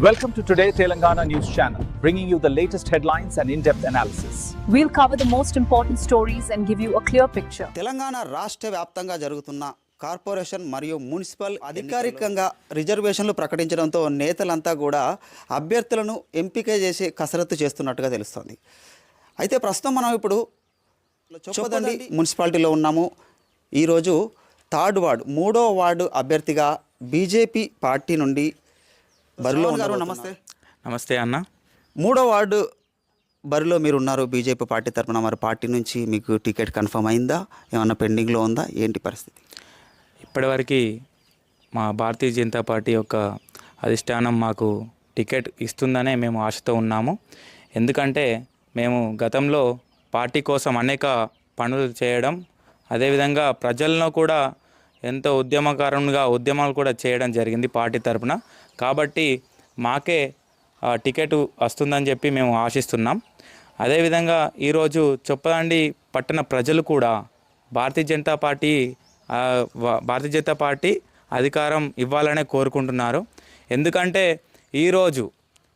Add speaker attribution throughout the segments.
Speaker 1: Welcome to Today Telangana News Channel, bringing you the latest headlines and in depth analysis.
Speaker 2: We'll cover the most important stories and give you a clear picture.
Speaker 3: Telangana రాష్ట్ర వ్యాప్తంగా జరుగుతున్న corporation మరియు municipal అధికారికంగా రిజర్వేషన్లు ప్రకటించడంతో నేతలంతా కూడా అభ్యర్థులను ఎంపిక చేసి కసరత్తు చేస్తున్నట్టుగా తెలుస్తోంది అయితే ప్రస్తుతం మనం ఇప్పుడు చొప్పదండి మున్సిపాలిటీలో ఉన్నాము ఈరోజు థర్డ్ వార్డు మూడో వార్డు అభ్యర్థిగా బీజేపీ పార్టీ నుండి బరిలో ఉన్నారు. నమస్తే.
Speaker 4: నమస్తే అన్న.
Speaker 3: మూడో వార్డు బరిలో మీరు ఉన్నారు బీజేపీ పార్టీ తరఫున మరి పార్టీ నుంచి మీకు టికెట్ కన్ఫర్మ్ అయిందా? ఏమన్నా పెండింగ్లో ఉందా? ఏంటి పరిస్థితి?
Speaker 4: ఇప్పటివరకు మా భారతీయ జనతా పార్టీ యొక్క అధిష్టానం మాకు టికెట్ ఇస్తుందనే మేము ఆశతో ఉన్నాము. ఎందుకంటే మేము గతంలో పార్టీ కోసం అనేక పనులు చేయడం అదేవిధంగా ప్రజలను కూడా ఎంతో ఉద్యమకారంగా ఉద్యమాలు కూడా చేయడం జరిగింది పార్టీ తరపున. కాబట్టి మాకే ఆ, టికెట్ వస్తుందని చెప్పి మేము ఆశిస్తున్నాం. అదేవిధంగా ఈరోజు చొప్పదండి పట్టణ ప్రజలు కూడా భారతీయ జనతా పార్టీ భారతీయ జనతా పార్టీ అధికారం ఇవ్వాలనే కోరుకుంటున్నారు. ఎందుకంటే ఈరోజు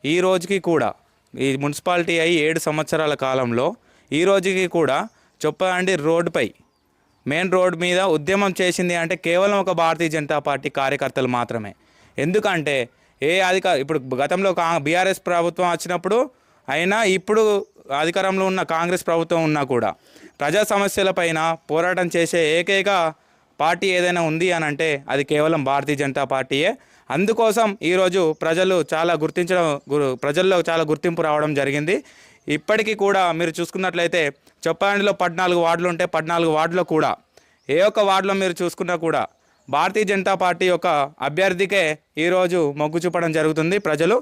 Speaker 4: ఈ రోజుకి కూడా ఈ మున్సిపాలిటీ అయి ఏడు సంవత్సరాల కాలంలో ఈ రోజుకి కూడా చొప్పదండి రోడ్డుపై మెయిన్ రోడ్ మీద ఉద్యమం చేసింది అంటే కేవలం ఒక భారతీయ జనతా పార్టీ కార్యకర్తలు మాత్రమే. ఎందుకంటే ఏ అధికార ఇప్పుడు గతంలో కా బీఆర్ఎస్ ప్రభుత్వం వచ్చినప్పుడు అయినా ఇప్పుడు అధికారంలో ఉన్న కాంగ్రెస్ ప్రభుత్వం ఉన్నా కూడా ప్రజా సమస్యలపైన పోరాటం చేసే ఏకైక పార్టీ ఏదైనా ఉంది అని అంటే అది కేవలం భారతీయ జనతా పార్టీయే. అందుకోసం ఈరోజు ప్రజలు చాలా గుర్తించడం గురు- ప్రజల్లో చాలా గుర్తింపు రావడం జరిగింది. ఇప్పటికీ కూడా మీరు చూసుకున్నట్లయితే చొప్పాండిలో పద్నాలుగు వార్డులు ఉంటే పద్నాలుగు వార్డులో కూడా ఏ ఒక్క వార్డులో మీరు చూసుకున్నా కూడా భారతీయ జనతా పార్టీ యొక్క అభ్యర్థికే ఈరోజు మొగ్గు చూపడం జరుగుతుంది ప్రజలు.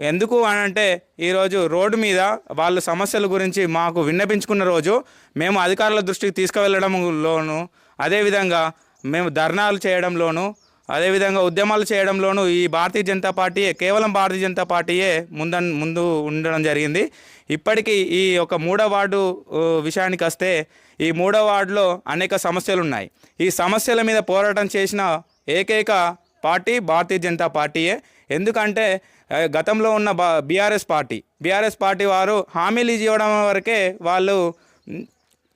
Speaker 4: ఎందుకు అని అంటే ఈరోజు రోడ్డు మీద వాళ్ళ సమస్యల గురించి మాకు విన్నపించుకున్న రోజు మేము అధికారుల దృష్టికి తీసుకువెళ్ళడంలోను అదేవిధంగా మేము ధర్నాలు చేయడంలోను అదేవిధంగా ఉద్యమాలు చేయడంలోనూ ఈ భారతీయ జనతా పార్టీయే కేవలం భారతీయ జనతా పార్టీయే ముంద ముందు ఉండడం జరిగింది. ఇప్పటికీ ఈ యొక్క మూడో వార్డు విషయానికి వస్తే ఈ మూడో వార్డులో అనేక సమస్యలు ఉన్నాయి ఈ సమస్యల మీద పోరాటం చేసిన ఏకైక పార్టీ భారతీయ జనతా పార్టీయే. ఎందుకంటే గతంలో ఉన్న బా బీఆర్ఎస్ పార్టీ బీఆర్ఎస్ పార్టీ వారు హామీలు ఇవ్వడం వరకే వాళ్ళు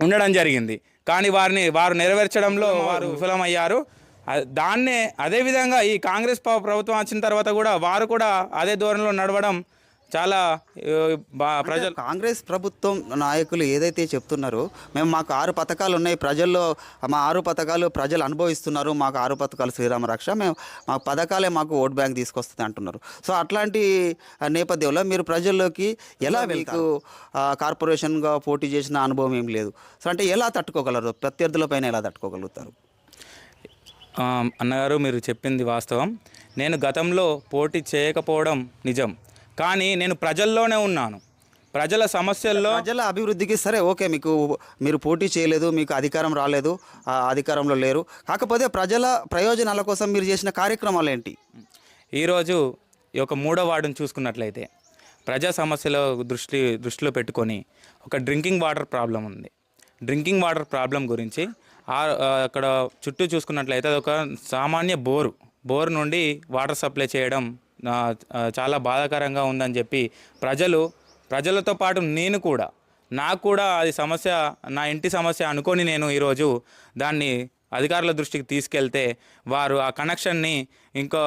Speaker 4: ఉండడం జరిగింది. కానీ వారిని వారు నెరవేర్చడంలో వారు విఫలమయ్యారు. దాన్నే అదేవిధంగా ఈ కాంగ్రెస్ ప్ర- ప్రభుత్వం వచ్చిన తర్వాత కూడా వారు కూడా అదే ధోరణిలో నడవడం చాలా ప్రజలు
Speaker 3: కాంగ్రెస్ ప్రభుత్వం నాయకులు ఏదైతే చెప్తున్నారో మేము మాకు ఆరు పథకాలు ఉన్నాయి ప్రజల్లో మా ఆరు పథకాలు ప్రజలు అనుభవిస్తున్నారు మాకు ఆరు పథకాలు శ్రీరామ రక్ష మేము మా పథకాలే మాకు ఓట్ బ్యాంక్ తీసుకొస్తుంది అంటున్నారు. సో అట్లాంటి నేపథ్యంలో మీరు ప్రజల్లోకి ఎలా మీకు కార్పొరేషన్గా పోటీ చేసిన అనుభవం ఏం లేదు. సో అంటే ఎలా తట్టుకోగలరు? ప్రత్యర్థుల పైన ఎలా తట్టుకోగలుగుతారు?
Speaker 4: అన్నగారు మీరు చెప్పింది వాస్తవం. నేను గతంలో పోటీ చేయకపోవడం నిజం. కానీ నేను ప్రజల్లోనే ఉన్నాను. ప్రజల సమస్యల్లో
Speaker 3: ప్రజల అభివృద్ధికి సరే ఓకే మీకు మీరు పోటీ చేయలేదు మీకు అధికారం రాలేదు అధికారంలో లేరు. కాకపోతే ప్రజల ప్రయోజనాల కోసం మీరు చేసిన కార్యక్రమాలు ఏంటి?
Speaker 4: ఈరోజు ఈ యొక్క మూడో వార్డును చూసుకున్నట్లయితే ప్రజా సమస్యల దృష్టి దృష్టిలో పెట్టుకొని ఒక డ్రింకింగ్ వాటర్ ప్రాబ్లం ఉంది. డ్రింకింగ్ వాటర్ ప్రాబ్లం గురించి అక్కడ చుట్టూ చూసుకున్నట్లయితే అది ఒక సామాన్య బోరు. బోర్ నుండి వాటర్ సప్లై చేయడం చాలా బాధాకరంగా ఉందని చెప్పి ప్రజలు ప్రజలతో పాటు నేను కూడా నాకు కూడా అది సమస్య నా ఇంటి సమస్య అనుకొని నేను ఈరోజు దాన్ని అధికారుల దృష్టికి తీసుకెళ్తే వారు ఆ కనెక్షన్ని ఇంకో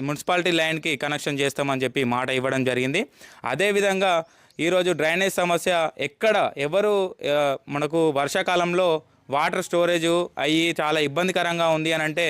Speaker 4: మున్సిపాలిటీ ల్యాండ్కి కనెక్షన్ చేస్తామని చెప్పి మాట ఇవ్వడం జరిగింది. అదేవిధంగా ఈరోజు డ్రైనేజ్ సమస్య ఎక్కడ ఎవరు మనకు వర్షాకాలంలో వాటర్ స్టోరేజ్ అయ్యి చాలా ఇబ్బందికరంగా ఉంది అని అంటే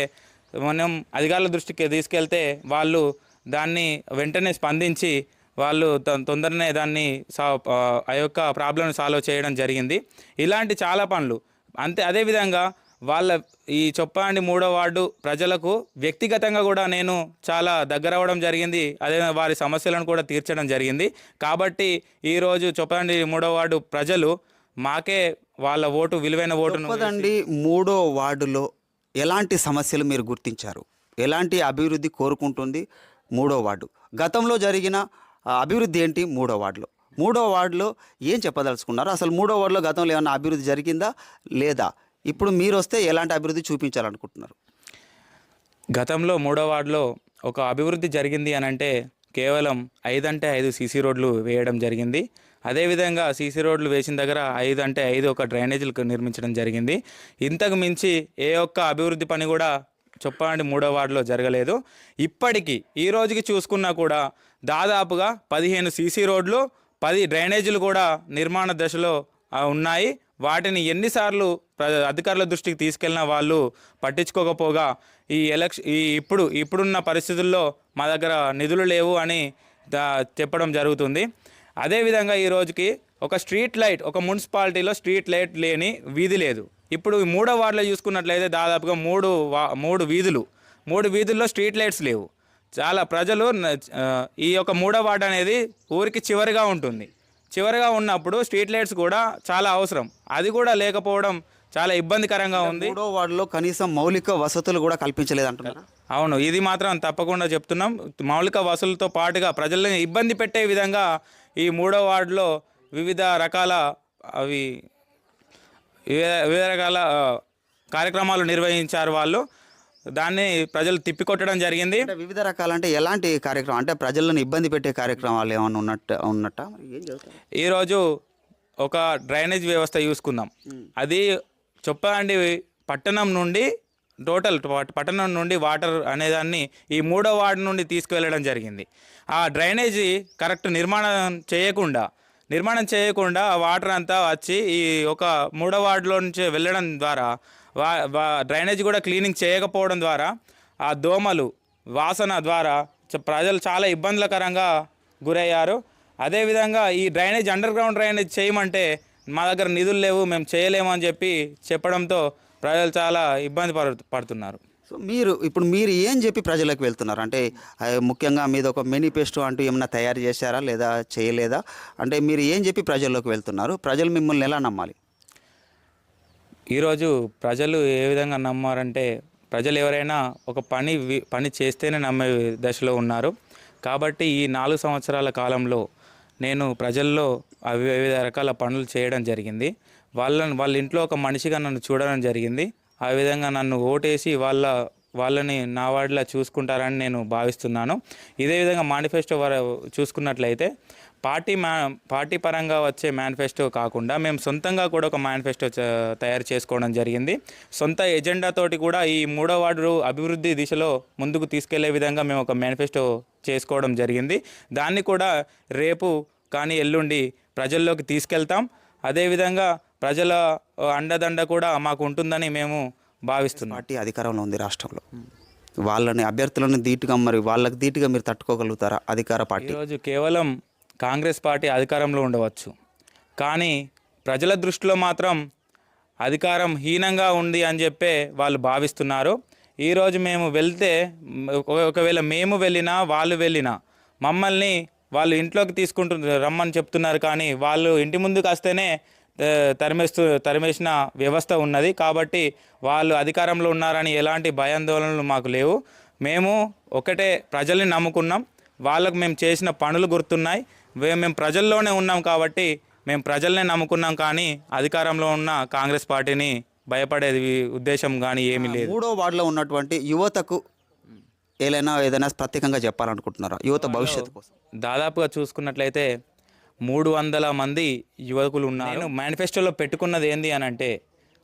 Speaker 4: మనం అధికారుల దృష్టికి తీసుకెళ్తే వాళ్ళు దాన్ని వెంటనే స్పందించి వాళ్ళు తొందరనే దాన్ని సా ఆ, యొక్క ప్రాబ్లమ్ని సాల్వ్ చేయడం జరిగింది. ఇలాంటి చాలా పనులు. అంతే అదేవిధంగా వాళ్ళ ఈ చొప్పాండి మూడో వార్డు ప్రజలకు వ్యక్తిగతంగా కూడా నేను చాలా దగ్గర అవ్వడం జరిగింది. అదే వారి సమస్యలను కూడా తీర్చడం జరిగింది. కాబట్టి ఈరోజు చొప్పాండి మూడో వార్డు ప్రజలు మాకే వాళ్ళ ఓటు విలువైన ఓటును
Speaker 3: గొప్పదండి మూడో వార్డులో ఎలాంటి సమస్యలు మీరు గుర్తించారు? ఎలాంటి అభివృద్ధి కోరుకుంటుంది మూడో వార్డు? గతంలో జరిగిన అభివృద్ధి ఏంటి మూడో వార్డులో? మూడో వార్డులో ఏం చెప్పదలుచుకున్నారు? అసలు మూడో వార్డులో గతంలో ఏమైనా అభివృద్ధి జరిగిందా లేదా? ఇప్పుడు మీరు వస్తే ఎలాంటి అభివృద్ధి చూపించాలనుకుంటున్నారు?
Speaker 4: గతంలో మూడో వార్డులో ఒక అభివృద్ధి జరిగింది అని అంటే కేవలం ఐదు అంటే ఐదు సీసీ రోడ్లు వేయడం జరిగింది. అదేవిధంగా సీసీ రోడ్లు వేసిన దగ్గర ఐదు అంటే ఐదు ఒక డ్రైనేజీలు నిర్మించడం జరిగింది. ఇంతకు మించి ఏ ఒక్క అభివృద్ధి పని కూడా చెప్పాలంటే మూడో వార్డులో జరగలేదు. ఇప్పటికీ ఈ రోజుకి చూసుకున్నా కూడా దాదాపుగా పదిహేను సీసీ రోడ్లు పది డ్రైనేజీలు కూడా నిర్మాణ దశలో ఉన్నాయి. వాటిని ఎన్నిసార్లు ప్ర- అధికారుల దృష్టికి తీసుకెళ్ళిన వాళ్ళు పట్టించుకోకపోగా ఈ ఎలక్షన్ ఈ ఇప్పుడు ఇప్పుడున్న పరిస్థితుల్లో మా దగ్గర నిధులు లేవు అని చెప్పడం జరుగుతుంది. అదేవిధంగా ఈ రోజుకి ఒక స్ట్రీట్ లైట్ ఒక మున్సిపాలిటీలో స్ట్రీట్ లైట్ లేని వీధి లేదు. ఇప్పుడు మూడో వార్డులో చూసుకున్నట్లయితే దాదాపుగా మూడు వా మూడు వీధులు మూడు వీధుల్లో స్ట్రీట్ లైట్స్ లేవు. చాలా ప్రజలు ఈ యొక్క మూడో వార్డు అనేది ఊరికి చివరిగా ఉంటుంది. చివరిగా ఉన్నప్పుడు స్ట్రీట్ లైట్స్ కూడా చాలా అవసరం. అది కూడా లేకపోవడం చాలా ఇబ్బందికరంగా ఉంది.
Speaker 3: మూడో వార్డులో కనీసం మౌలిక వసతులు కూడా కల్పించలేదు అంటున్నారు
Speaker 4: అవును ఇది మాత్రం తప్పకుండా చెప్తున్నాం. మౌలిక వసూలతో పాటుగా ప్రజల్ని ఇబ్బంది పెట్టే విధంగా ఈ మూడో వార్డులో వివిధ రకాల అవి వివిధ రకాల కార్యక్రమాలు నిర్వహించారు వాళ్ళు. దాన్ని ప్రజలు తిప్పికొట్టడం జరిగింది.
Speaker 3: వివిధ రకాలంటే ఎలాంటి కార్యక్రమం? అంటే ప్రజలను ఇబ్బంది పెట్టే కార్యక్రమాలు ఏమైనా ఉన్నట్టు ఉన్నట్ట?
Speaker 4: ఈరోజు ఒక డ్రైనేజ్ వ్యవస్థ చూసుకుందాం అది చెప్పండి పట్టణం నుండి టోటల్ పట్టణం నుండి వాటర్ అనేదాన్ని ఈ మూడో వార్డు నుండి తీసుకువెళ్ళడం జరిగింది. ఆ డ్రైనేజీ కరెక్ట్ నిర్మాణం చేయకుండా నిర్మాణం చేయకుండా ఆ వాటర్ అంతా వచ్చి ఈ ఒక మూడో వార్డులో నుంచి వెళ్ళడం ద్వారా వా వా- డ్రైనేజ్ కూడా క్లీనింగ్ చేయకపోవడం ద్వారా ఆ దోమలు వాసన ద్వారా చ- ప్రజలు చాలా ఇబ్బందులకరంగా గురయ్యారు. అదేవిధంగా ఈ డ్రైనేజ్ అండర్ గ్రౌండ్ డ్రైనేజ్ చేయమంటే మా దగ్గర నిధులు లేవు మేము చేయలేము అని చెప్పి చెప్పడంతో ప్రజలు చాలా ఇబ్బంది పడు పడుతున్నారు.
Speaker 3: సో మీరు ఇప్పుడు మీరు ఏం చెప్పి ప్రజలకు వెళ్తున్నారు? అంటే ముఖ్యంగా మీద ఒక మేనిఫెస్టో అంటూ ఏమైనా తయారు చేశారా లేదా చేయలేదా? అంటే మీరు ఏం చెప్పి ప్రజల్లోకి వెళ్తున్నారు? ప్రజలు మిమ్మల్ని ఎలా నమ్మాలి?
Speaker 4: ఈరోజు ప్రజలు ఏ విధంగా నమ్మారంటే ప్రజలు ఎవరైనా ఒక పని పని చేస్తేనే నమ్మే దశలో ఉన్నారు. కాబట్టి ఈ నాలుగు సంవత్సరాల కాలంలో నేను ప్రజల్లో అవి వివిధ రకాల పనులు చేయడం జరిగింది. వాళ్ళని వాళ్ళ ఇంట్లో ఒక మనిషిగా నన్ను చూడడం జరిగింది. ఆ విధంగా నన్ను ఓటేసి వాళ్ళ వాళ్ళని నా వాడిలా చూసుకుంటారని నేను భావిస్తున్నాను. ఇదే విధంగా మేనిఫెస్టో వర చూసుకున్నట్లయితే పార్టీ మా పార్టీ పరంగా వచ్చే మేనిఫెస్టో కాకుండా మేము సొంతంగా కూడా ఒక మేనిఫెస్టో తయారు చేసుకోవడం జరిగింది. సొంత ఎజెండా తోటి కూడా ఈ మూడో వార్డు అభివృద్ధి దిశలో ముందుకు తీసుకెళ్ళే విధంగా మేము ఒక మేనిఫెస్టో చేసుకోవడం జరిగింది. దాన్ని కూడా రేపు కానీ ఎల్లుండి ప్రజల్లోకి తీసుకెళ్తాం. అదేవిధంగా ప్రజల అండదండ కూడా మాకు ఉంటుందని మేము భావిస్తున్నాం.
Speaker 3: పార్టీ అధికారంలో ఉంది రాష్ట్రంలో. వాళ్ళని అభ్యర్థులను ధీటుగా మరి వాళ్ళకి ధీటుగా మీరు తట్టుకోగలుగుతారా అధికార పార్టీ?
Speaker 4: ఈరోజు కేవలం కాంగ్రెస్ పార్టీ అధికారంలో ఉండవచ్చు. కానీ ప్రజల దృష్టిలో మాత్రం అధికారం హీనంగా ఉంది అని చెప్పే వాళ్ళు భావిస్తున్నారు. ఈరోజు మేము వెళ్తే ఒకవేళ మేము వెళ్ళినా వాళ్ళు వెళ్ళినా మమ్మల్ని వాళ్ళు ఇంట్లోకి తీసుకుంటు రమ్మని చెప్తున్నారు కానీ వాళ్ళు ఇంటి ముందుకు వస్తేనే తరిమేస్తూ తరిమేసిన వ్యవస్థ ఉన్నది. కాబట్టి వాళ్ళు అధికారంలో ఉన్నారని ఎలాంటి భయాందోళనలు మాకు లేవు. మేము ఒకటే ప్రజల్ని నమ్ముకున్నాం. వాళ్ళకు మేము చేసిన పనులు గుర్తున్నాయి. మేము ప్రజల్లోనే ఉన్నాం కాబట్టి మేము ప్రజల్నే నమ్ముకున్నాం కానీ అధికారంలో ఉన్న కాంగ్రెస్ పార్టీని భయపడేది ఉద్దేశం కానీ ఏమీ లేదు.
Speaker 3: మూడో వార్డులో ఉన్నటువంటి యువతకు ఏదైనా ఏదైనా ప్రత్యేకంగా చెప్పాలనుకుంటున్నారా? యువత భవిష్యత్తు కోసం.
Speaker 4: దాదాపుగా చూసుకున్నట్లయితే మూడు వందల మంది యువకులు ఉన్నారు. నేను మేనిఫెస్టోలో పెట్టుకున్నది ఏంది అని అంటే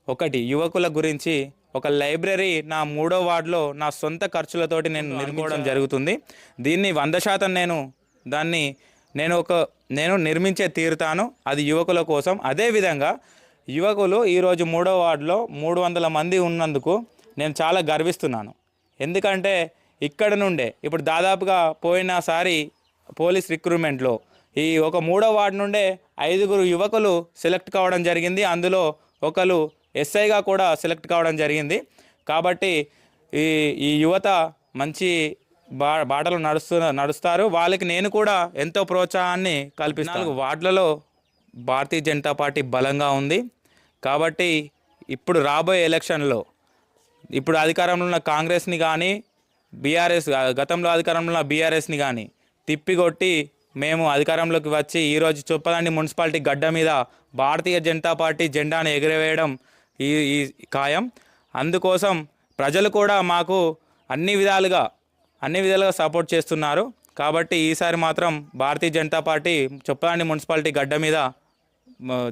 Speaker 4: ఒకటి యువకుల గురించి ఒక లైబ్రరీ నా మూడో వార్డులో నా సొంత ఖర్చులతోటి నేను నిర్మించడం జరుగుతుంది. దీన్ని వంద శాతం నేను దాన్ని నేను ఒక నేను నిర్మించే తీరుతాను అది యువకుల కోసం. అదేవిధంగా యువకులు ఈరోజు మూడో వార్డులో మూడు వందల మంది ఉన్నందుకు నేను చాలా గర్విస్తున్నాను. ఎందుకంటే ఇక్కడ నుండే. ఇప్పుడు దాదాపుగా పోయినసారి పోలీస్ రిక్రూట్మెంట్లో ఈ ఒక మూడో వార్డు నుండే ఐదుగురు యువకులు సెలెక్ట్ కావడం జరిగింది. అందులో ఒకరు ఎస్ఐగా కూడా సెలెక్ట్ కావడం జరిగింది. కాబట్టి ఈ ఈ యువత మంచి బా బాటలు నడుస్తు నడుస్తారు. వాళ్ళకి నేను కూడా ఎంతో ప్రోత్సాహాన్ని కల్పిస్తాను. నాలుగు వార్డులలో భారతీయ జనతా పార్టీ బలంగా ఉంది. కాబట్టి ఇప్పుడు రాబోయే ఎలక్షన్లో ఇప్పుడు అధికారంలో ఉన్న కాంగ్రెస్ని కానీ బీఆర్ఎస్ గతంలో అధికారంలో బీఆర్ఎస్ని కానీ తిప్పికొట్టి మేము అధికారంలోకి వచ్చి ఈరోజు చొప్పదండి మున్సిపాలిటీ గడ్డ మీద భారతీయ జనతా పార్టీ జెండాను ఎగురవేయడం ఈ ఈ ఖాయం. అందుకోసం ప్రజలు కూడా మాకు అన్ని విధాలుగా అన్ని విధాలుగా సపోర్ట్ చేస్తున్నారు. కాబట్టి ఈసారి మాత్రం భారతీయ జనతా పార్టీ చొప్పదండి మున్సిపాలిటీ గడ్డ మీద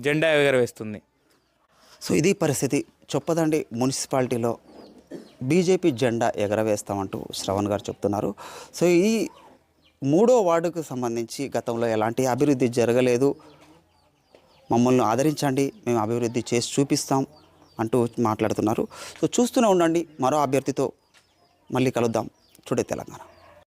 Speaker 4: జెండా ఎగరవేస్తుంది.
Speaker 3: సో ఇది పరిస్థితి. చొప్పదండి మున్సిపాలిటీలో బీజేపీ జెండా ఎగరవేస్తామంటూ శ్రవణ్ గారు చెప్తున్నారు. సో ఈ మూడో వార్డుకు సంబంధించి గతంలో ఎలాంటి అభివృద్ధి జరగలేదు. మమ్మల్ని ఆదరించండి మేము అభివృద్ధి చేసి చూపిస్తాం అంటూ మాట్లాడుతున్నారు. సో చూస్తూనే ఉండండి. మరో అభ్యర్థితో మళ్ళీ కలుద్దాం. టుడే తెలంగాణ.